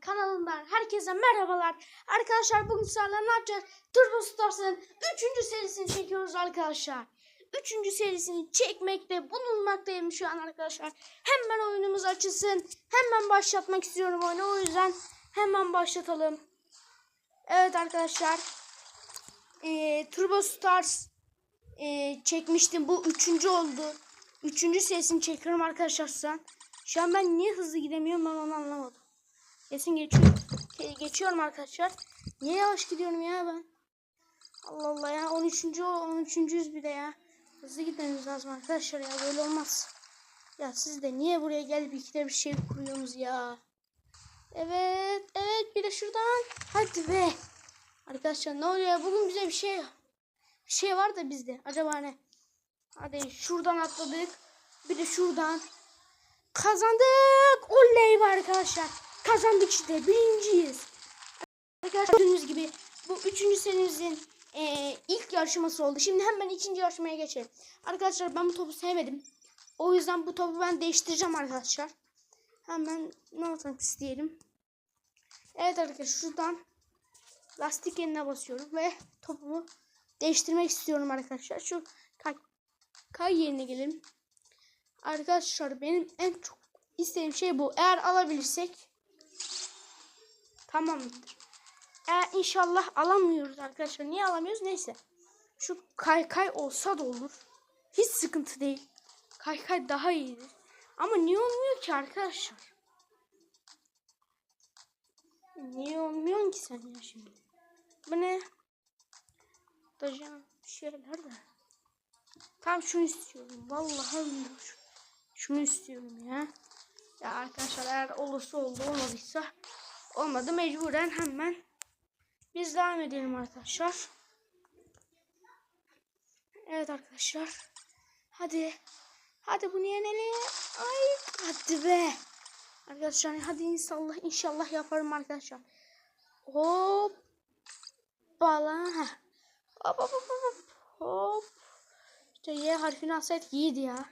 kanalından herkese merhabalar. Arkadaşlar bugün sizlerle ne yapacağız? Turbo Stars'ın 3. serisini çekiyoruz arkadaşlar. 3. serisini çekmekte bulunmaktayım şu an arkadaşlar. Hemen oyunumuz açılsın. Hemen başlatmak istiyorum oyunu. O yüzden hemen başlatalım. Evet arkadaşlar. Ee, Turbo Stars ee, çekmiştim. Bu üçüncü oldu. Üçüncü serisini çekiyorum arkadaşlar şu an. Şu an ben niye hızlı gidemiyorum ben onu anlamadım. Kesin geçiyorum. Ge- Geçiyorum arkadaşlar. Niye yavaş gidiyorum ya ben? Allah Allah ya 13. o 13. yüz bir de ya. Hızlı gitmemiz lazım arkadaşlar ya böyle olmaz. Ya siz de niye buraya gelip ikide bir şey kuruyorsunuz ya? Evet evet bir de şuradan. Hadi be. Arkadaşlar ne oluyor bugün bize bir şey bir şey var da bizde. Acaba ne? Hadi şuradan atladık. Bir de şuradan. Kazandık. Oley be arkadaşlar. Kazandık işte. Birinciyiz. Arkadaşlar gördüğünüz gibi bu üçüncü serimizin eee, ilk yarışması oldu. Şimdi hemen ikinci yarışmaya geçelim. Arkadaşlar ben bu topu sevmedim. O yüzden bu topu ben değiştireceğim arkadaşlar. Hemen ne yapmak isteyelim. Evet arkadaşlar şuradan lastik yerine basıyorum ve topumu değiştirmek istiyorum arkadaşlar. Şu kay, kay yerine gelelim. Arkadaşlar benim en çok istediğim şey bu. Eğer alabilirsek tamamdır. Eğer inşallah alamıyoruz arkadaşlar. Niye alamıyoruz? Neyse. Şu kaykay olsa da olur. Hiç sıkıntı değil. Kaykay daha iyidir. Ama niye olmuyor ki arkadaşlar? Niye olmuyor ki sen ya şimdi? Bu ne? Dacan bir şeyler de. Tam şunu istiyorum. Vallahi billahi şu- şunu istiyorum ya. Ya arkadaşlar eğer olursa oldu olmadıysa olmadı mecburen hemen biz devam edelim arkadaşlar. Evet arkadaşlar. Hadi. Hadi bunu yenelim. Ay hadi be. Arkadaşlar hadi inşallah inşallah yaparım arkadaşlar. Hop. Bala. Hop hop hop hop. Hop. İşte Y harfini alsaydık iyiydi ya.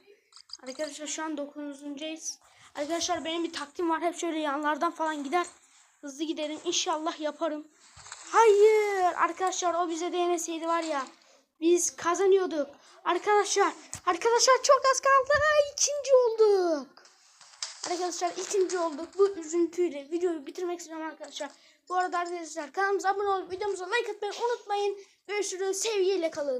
Arkadaşlar şu an 9.'yiz. Arkadaşlar benim bir taktiğim var. Hep şöyle yanlardan falan gider. Hızlı giderim. İnşallah yaparım. Hayır. Arkadaşlar o bize değmeseydi var ya. Biz kazanıyorduk. Arkadaşlar. Arkadaşlar çok az kaldı. İkinci olduk. Arkadaşlar ikinci olduk. Bu üzüntüyle videoyu bitirmek istiyorum arkadaşlar. Bu arada arkadaşlar kanalımıza abone olup videomuza like atmayı unutmayın. Görüşürüz. Sevgiyle kalın.